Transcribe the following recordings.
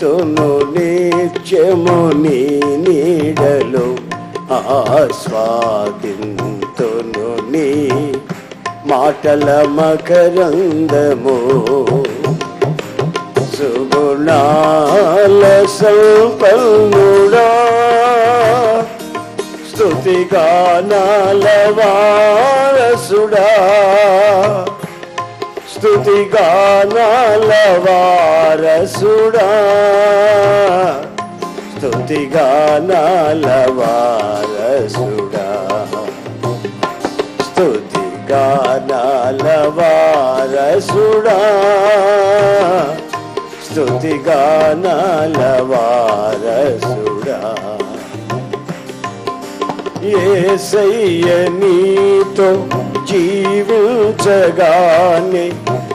జీవిల్తును నిత్యము నీ నీడలో ఆస్వాదింతును నీ మాటల మకరందము. సుగుణాల సంపన్నుడా స్తుతిగానాల వారసుడా. స్తుతిగానాల వారసుడా. స్తుతిగానాల వారసుడా. స్తుతిగానాల వారసుడా. స్తుతిగానాల వారసుడా. ఏసయ్య నీతో జీవించగానే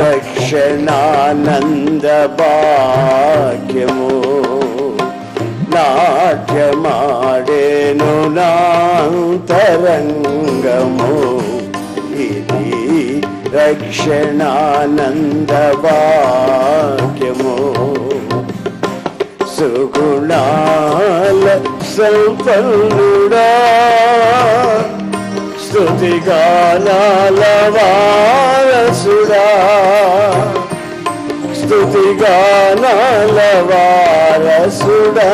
రక్షణానంద భాగ్యము నాట్యమాడేను నాంతరంగము ఇది రక్షణానంద భాగ్యము సుగుణాల సంపన్నుడా స్తుతిగానాల వారసుడా. స్తుతిగానాల వారసుడా.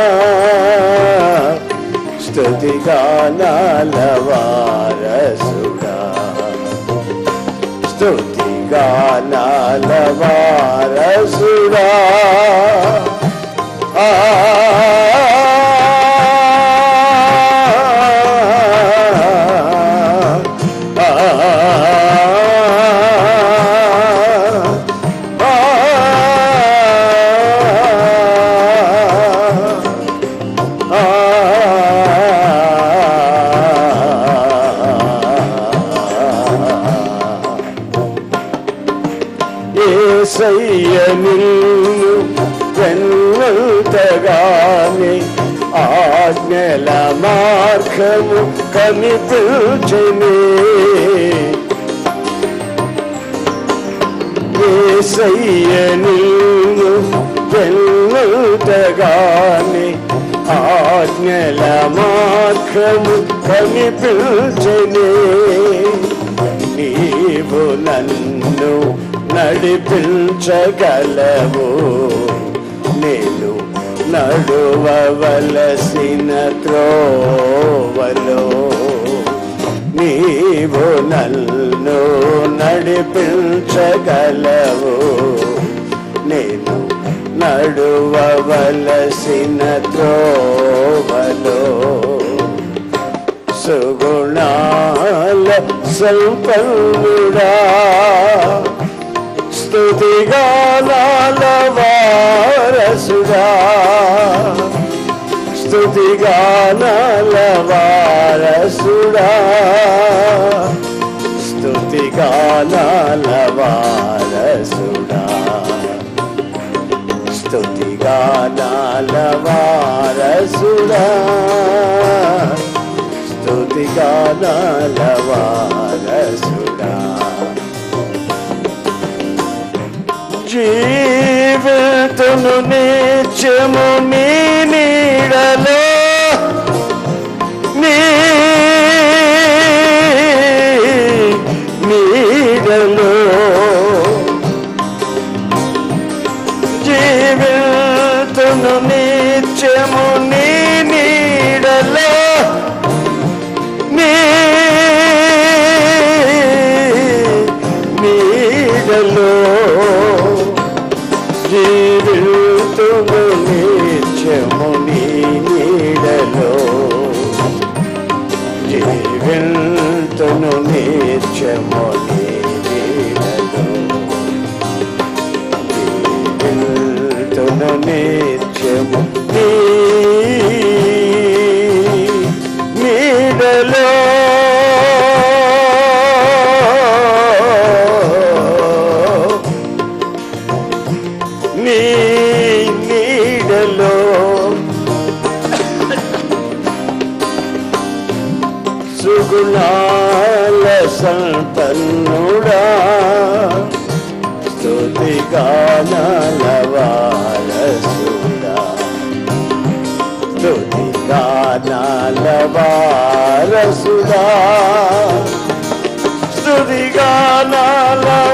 స్తుతిగానాల వారసుడా. స్తుతిగానాల వారసుడా. ఆ ఏసయ్య నిన్ను వెన్నంతగానే ఆజ్ఞల మార్గము కనిపించనే ఏసయ్య నిన్ను వెన్నంతగానే ఆజ్ఞల మార్గము కనిపించనే నీవు నన్ను నడిపించగలవు. నేను నడువవలసిన త్రోవలో. నీవు నన్ను నడిపించగలవు. నేను నడువవలసిన త్రోవలో. సుగుణాల సంపన్నుడా స్తుతిగానాల వారసుడా స్తుతిగానాల వారసుడా స్తుతిగానాల వారసుడా స్తుతిగానాల వారసుడా స్తుతిగానాల వారసుడా జీవితను నిత్యము మీ జీవితును నిత్యము నీ నీడలో జీవితును నీ గుణాల సంపన్నుడా. స్తుతి గానాల వారసుడా. స్తుతి గానాల వారసుడా. స్తుతి గానాల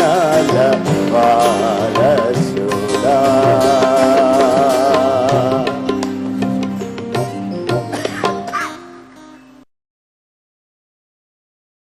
نال غاية